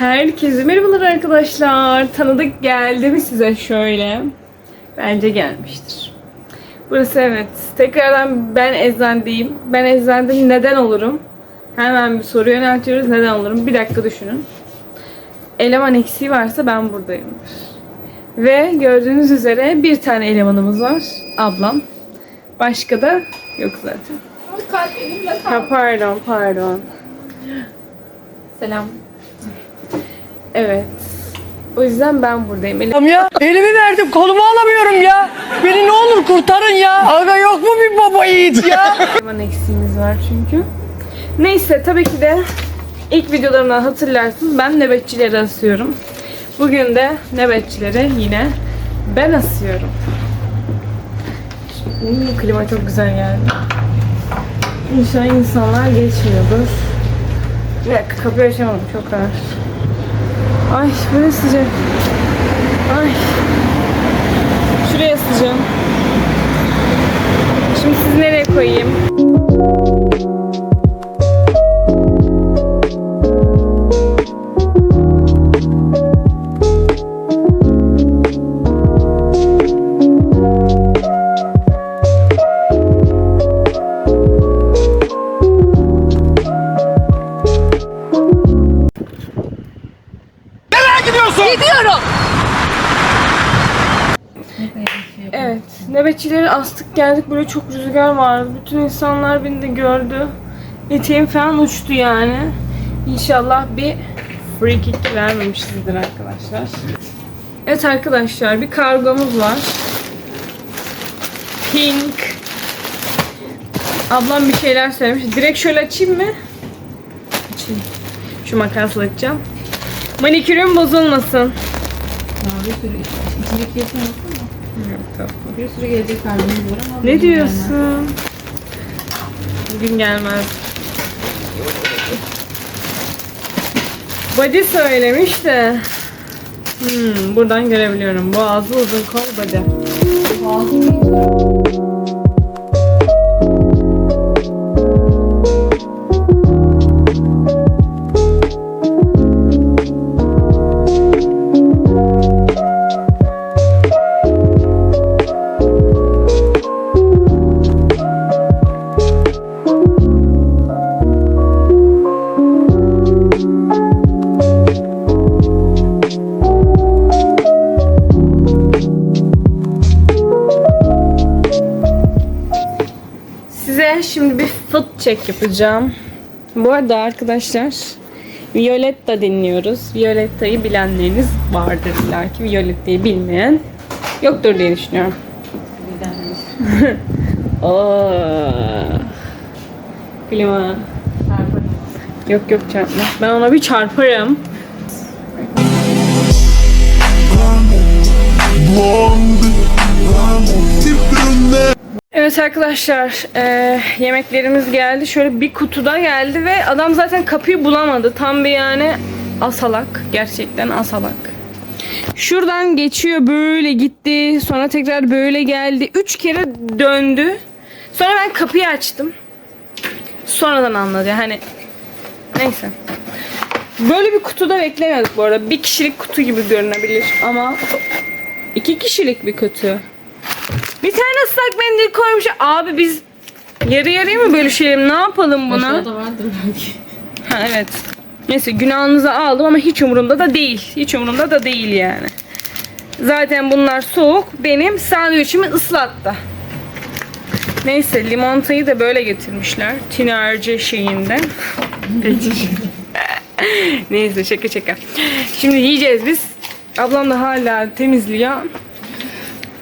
Herkese merhabalar arkadaşlar. Tanıdık geldi mi size şöyle? Bence gelmiştir. Burası evet. Tekrardan ben eczandeyim. Ben eczande neden olurum? Hemen bir soru yöneltiyoruz. Neden olurum? Bir dakika düşünün. Eleman eksiği varsa ben buradayımdır. Ve gördüğünüz üzere bir tane elemanımız var. Ablam. Başka da yok zaten. Ha pardon pardon. Selam. Evet. O yüzden ben buradayım. Tamam ya elimi verdim kolumu alamıyorum ya. Beni ne olur kurtarın ya. Aga yok mu bir baba yiğit ya? Eleman eksiğimiz var çünkü. Neyse tabii ki de ilk videolarımdan hatırlarsınız ben nöbetçileri asıyorum. Bugün de nöbetçileri yine ben asıyorum. Uuu klima çok güzel geldi. İnşallah insanlar geçmiyordur. Bir dakika kapıyı açamadım çok ağır. Ay böyle sıcak. Ay. Şuraya asacağım. Şimdi sizi nereye koyayım? Nöbetçileri astık geldik. Böyle çok rüzgar vardı. Bütün insanlar beni de gördü. Eteğim falan uçtu yani. İnşallah bir free kick vermemişizdir arkadaşlar. Evet arkadaşlar bir kargomuz var. Pink. Ablam bir şeyler söylemiş. Direkt şöyle açayım mı? Açayım. Şu makasla açacağım. Manikürüm bozulmasın. Bir sürü içindeki yapım nasıl mı? Yok, tamam. Bir sürü gelecek kalbimiz var ama. Ne bugün gelmez. diyorsun? Bugün gelmez. Body söylemiş de. Hmm, buradan görebiliyorum. Boğazı uzun kol body. Boğazım check yapacağım. Bu arada arkadaşlar Violetta dinliyoruz. Violetta'yı bilenleriniz vardır illa ki. Violetta'yı bilmeyen yoktur diye düşünüyorum. Oo. Klima. Yok yok çarpma. Ben ona bir çarparım. Evet arkadaşlar eee, yemeklerimiz geldi. Şöyle bir kutuda geldi ve adam zaten kapıyı bulamadı. Tam bir yani asalak. Gerçekten asalak. Şuradan geçiyor böyle gitti. Sonra tekrar böyle geldi. Üç kere döndü. Sonra ben kapıyı açtım. Sonradan anladı. Hani neyse. Böyle bir kutuda beklemiyorduk bu arada. Bir kişilik kutu gibi görünebilir ama iki kişilik bir kutu. Bir tane ıslak mendil koymuş. Abi biz yarı yarıya mı bölüşelim? Ne yapalım buna? Aşağıda vardır belki. Ha evet. Neyse günahınızı aldım ama hiç umurumda da değil. Hiç umurumda da değil yani. Zaten bunlar soğuk. Benim sandviçimi ıslattı. Neyse limonatayı da böyle getirmişler. Tinerci şeyinde. Neyse şaka şaka. Şimdi yiyeceğiz biz. Ablam da hala temizliyor.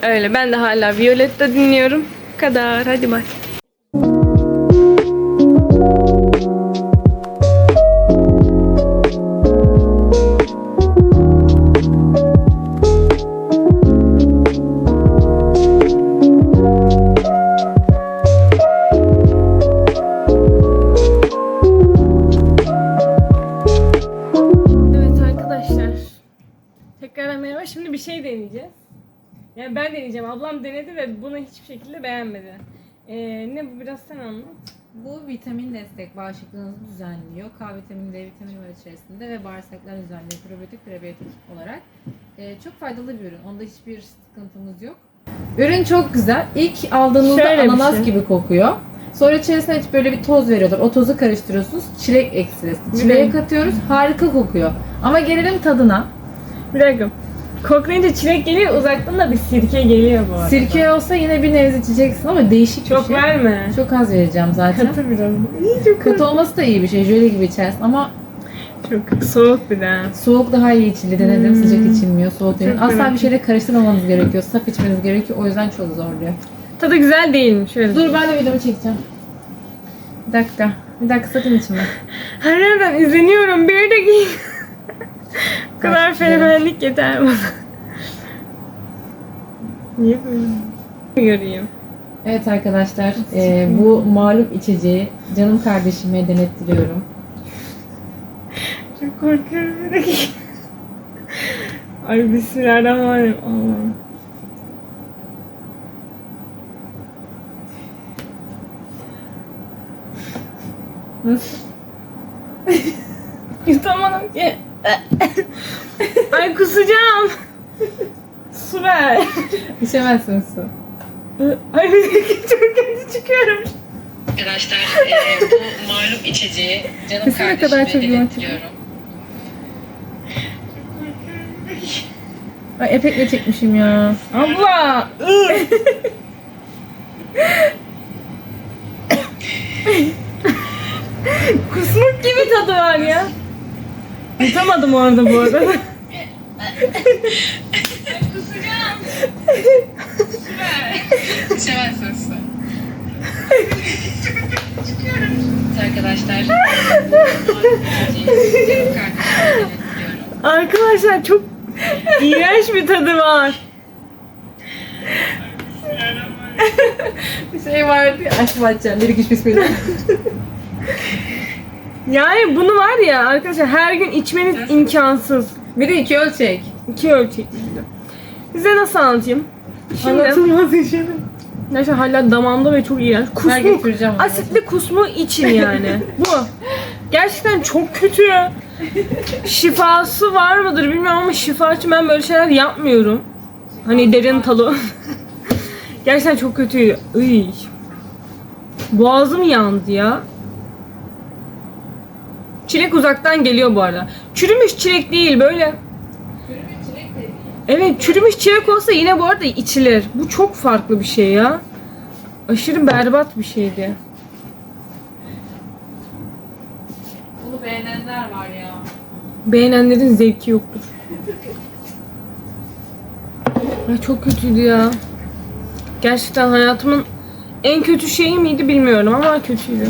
Öyle ben de hala Violetta dinliyorum. Bu kadar. Hadi bay. Bu vitamin destek bağışıklığınızı düzenliyor. K vitamini, D vitamini var içerisinde ve bağırsaklar düzenliyor. Probiyotik, prebiyotik olarak. Ee, çok faydalı bir ürün. Onda hiçbir sıkıntımız yok. Ürün çok güzel. İlk aldığınızda Şöyle ananas şey. gibi kokuyor. Sonra içerisine böyle bir toz veriyorlar. O tozu karıştırıyorsunuz. Çilek ekstresi. Çileğe katıyoruz. Harika kokuyor. Ama gelelim tadına. Bir dakika. Koklayınca çilek geliyor uzaktan da bir sirke geliyor bu arada. Sirke olsa yine bir nebze içeceksin ama değişik bir Çok şey. verme. Çok az vereceğim zaten. Katı biraz. İyi çok Kötü olması da iyi bir şey. Jöle gibi içersin ama Çok soğuk bir de. soğuk daha iyi içildi. Denedim Hmm. sıcak içilmiyor. Soğuk değil. Asla merak bir şeyle karıştırmamanız gerekiyor. Saf içmeniz gerekiyor. O yüzden çok zorluyor. Tadı güzel değilmiş. Şöyle. Dur ben de videomu çekeceğim. Bir dakika. Bir dakika sakın içme. Her yerden izleniyorum. Bir dakika. Bu kadar Başlıyor. fenomenlik yeter bana. Niye böyle? Göreyim. Evet arkadaşlar. e, bu malum içeceği canım kardeşime denettiriyorum. Çok korkuyorum. Ay bismillahirrahmanirrahim. Allah'ım. Nasıl? Yutamadım ki. Ay kusacağım. Su ver. İçemezsin su. Ay çok kötü çıkıyorum. Arkadaşlar e, bu malum içeceği canım Kesin ne kadar kardeşime çok yoğun denettiriyorum. Ay epekle çekmişim ya. Abla. Kusmuk gibi tadı var ya. Yutamadım orada bu arada. İçemezsin su. Arkadaşlar bu malum içeceği canım kardeşime denettiriyorum. Arkadaşlar çok iğrenç bir tadı var. Bir şey vardı ya. Aşkım açacağım. Bir iki bismillah. Yani bunu var ya arkadaşlar her gün içmeniz imkansız. Bir de iki ölçek. İki ölçekli. Size nasıl anlatayım? Şimdi Anlatılmaz yaşanır. Gerçekten hala damağımda ve çok iğrenç. Kusmuk. getireceğim onu. Asitli kusmu için yani. Bu. Gerçekten çok kötü. Şifası var mıdır bilmiyorum ama şifa için ben böyle şeyler yapmıyorum. Hani derin talı. Gerçekten çok kötüydü. Iy. Boğazım yandı ya. Çilek uzaktan geliyor bu arada. Çürümüş çilek değil böyle. Evet çürümüş çilek olsa yine bu arada içilir. Bu çok farklı bir şey ya. Aşırı berbat bir şeydi. Bunu beğenenler var ya. Beğenenlerin zevki yoktur. Ay çok kötüydü ya. Gerçekten hayatımın en kötü şeyi miydi bilmiyorum ama kötüydü.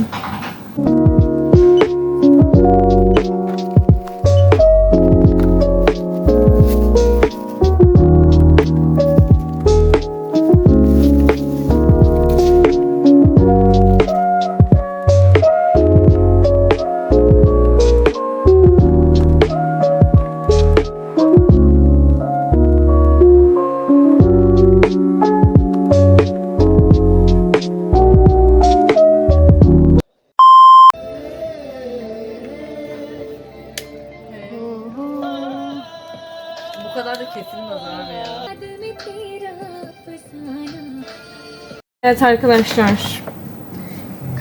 Evet arkadaşlar.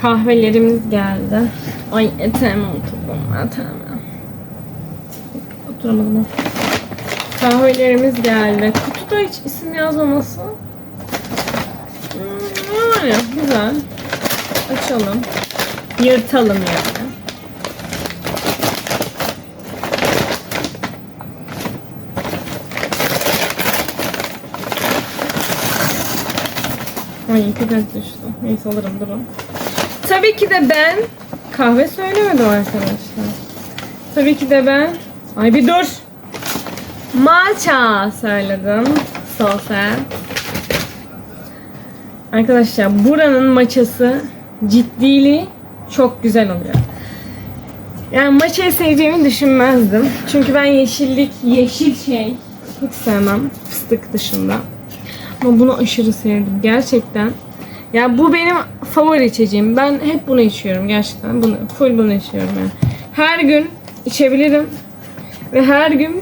Kahvelerimiz geldi. Ay eteğime oturdum eteğime. Oturamadım. Kahvelerimiz geldi. Kutuda hiç isim yazmaması. Hmm, yani güzel. Açalım. Yırtalım yani. Ay köpek düştü. Neyse alırım durun. Tabii ki de ben kahve söylemedim arkadaşlar. Tabii ki de ben Ay bir dur. Matcha söyledim. Sosa. Arkadaşlar buranın maçası ciddili çok güzel oluyor. Yani maçayı seveceğimi düşünmezdim. Çünkü ben yeşillik, yeşil şey hiç sevmem fıstık dışında. Ama bunu aşırı sevdim. Gerçekten Ya bu benim favori içeceğim. Ben hep bunu içiyorum gerçekten. Bunu full bunu içiyorum yani. Her gün içebilirim. Ve her gün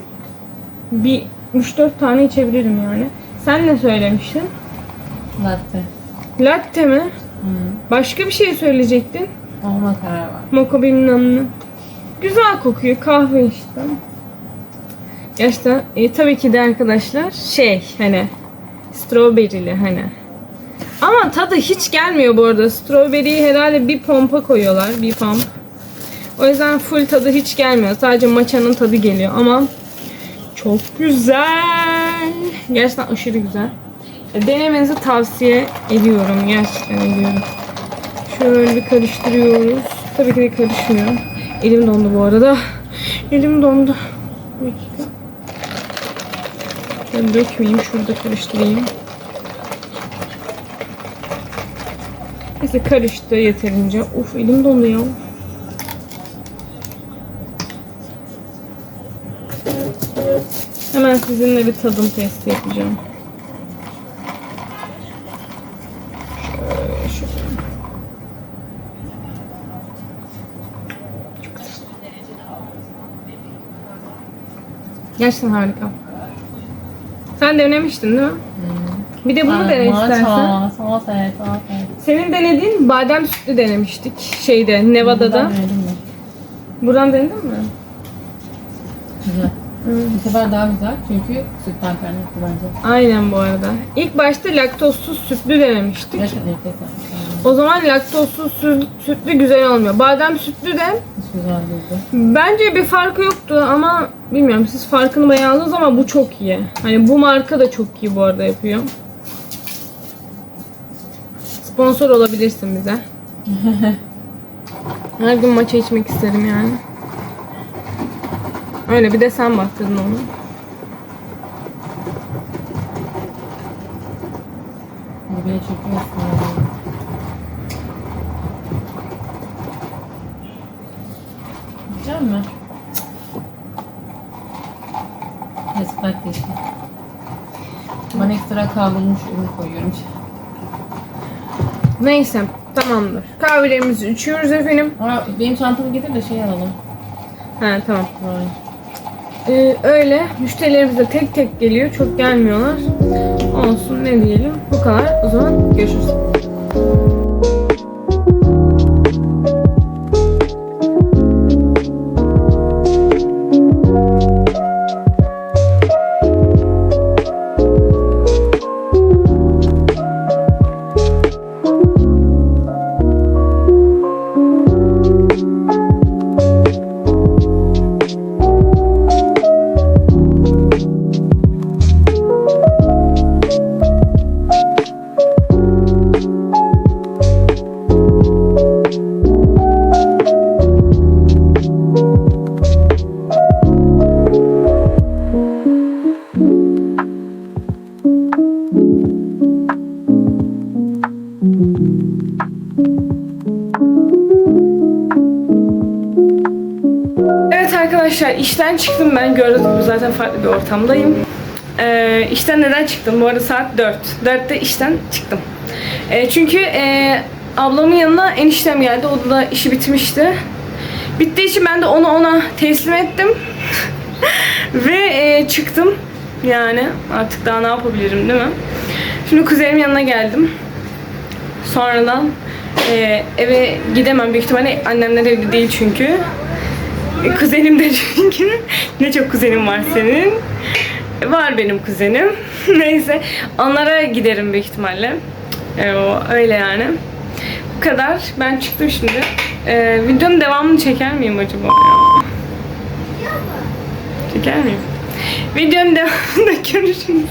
bir 3-4 tane içebilirim yani. Sen ne söylemiştin? Latte. Latte mi? Hı. Başka bir şey söyleyecektin. Olma karar var. Moka bilmem ne. Güzel kokuyor kahve işte. Gerçekten e, tabii ki de arkadaşlar şey hani strawberry'li hani. Ama tadı hiç gelmiyor bu arada. Strawberry'yi herhalde bir pompa koyuyorlar. Bir pump. O yüzden full tadı hiç gelmiyor. Sadece maçanın tadı geliyor ama çok güzel. Gerçekten aşırı güzel. E, Denemenizi tavsiye ediyorum. Gerçekten ediyorum. Şöyle bir karıştırıyoruz. Tabii ki de karışmıyor. Elim dondu bu arada. Elim dondu. Bir Şöyle dökmeyeyim. Şurada karıştırayım. Neyse karıştı yeterince. Uf elim dondu ya. Hemen sizinle bir tadım testi yapacağım. Şöyle. Gerçekten harika. Sen denemiştin değil mi? Bir de bunu Aa, dene istersen. Senin denediğin badem sütlü denemiştik. Şeyde, Nevada'da. Buradan denedin mi? Güzel. Bu sefer daha güzel çünkü sütten kaynaklı bence. Aynen bu arada. İlk başta laktozsuz sütlü denemiştik. Gerçekten nefes. O zaman laktozsuz sü- sütlü güzel olmuyor. Badem sütlü de Hiç güzel değildi. bence bir farkı yoktu ama bilmiyorum siz farkını aldınız ama bu çok iyi. Hani bu marka da çok iyi bu arada yapıyor. Sponsor olabilirsin bize. Her gün maça içmek isterim yani. Öyle bir de sen baktırdın onu. Bu bile çekiyor aslında. Güzel mi? Respekt işte. Ben ekstra kavrulmuş ürün koyuyorum. Neyse tamamdır. Kahvelerimizi içiyoruz efendim. Aa, benim çantamı getir de şey alalım. He tamam. Vay. Ee, öyle. Müşterilerimiz de tek tek geliyor. Çok gelmiyorlar. Olsun ne diyelim. Bu kadar. O zaman görüşürüz. Arkadaşlar işten çıktım ben gördüğünüz zaten farklı bir ortamdayım. Ee, işten neden çıktım? Bu arada saat 4. 4'te işten çıktım. Ee, çünkü e, ablamın yanına eniştem geldi. O da işi bitmişti. Bittiği için ben de onu ona teslim ettim. Ve e, çıktım. Yani artık daha ne yapabilirim değil mi? Şimdi kuzenimin yanına geldim. Sonradan e, eve gidemem büyük ihtimalle annemler evde değil çünkü. E, Kuzenim de çünkü. ne çok kuzenim var senin. E, Var benim kuzenim. Neyse. Onlara giderim büyük ihtimalle. E, o öyle yani. Bu kadar. Ben çıktım şimdi. E, videonun devamını çeker miyim acaba ya? Çeker miyim? Videonun devamında görüşürüz.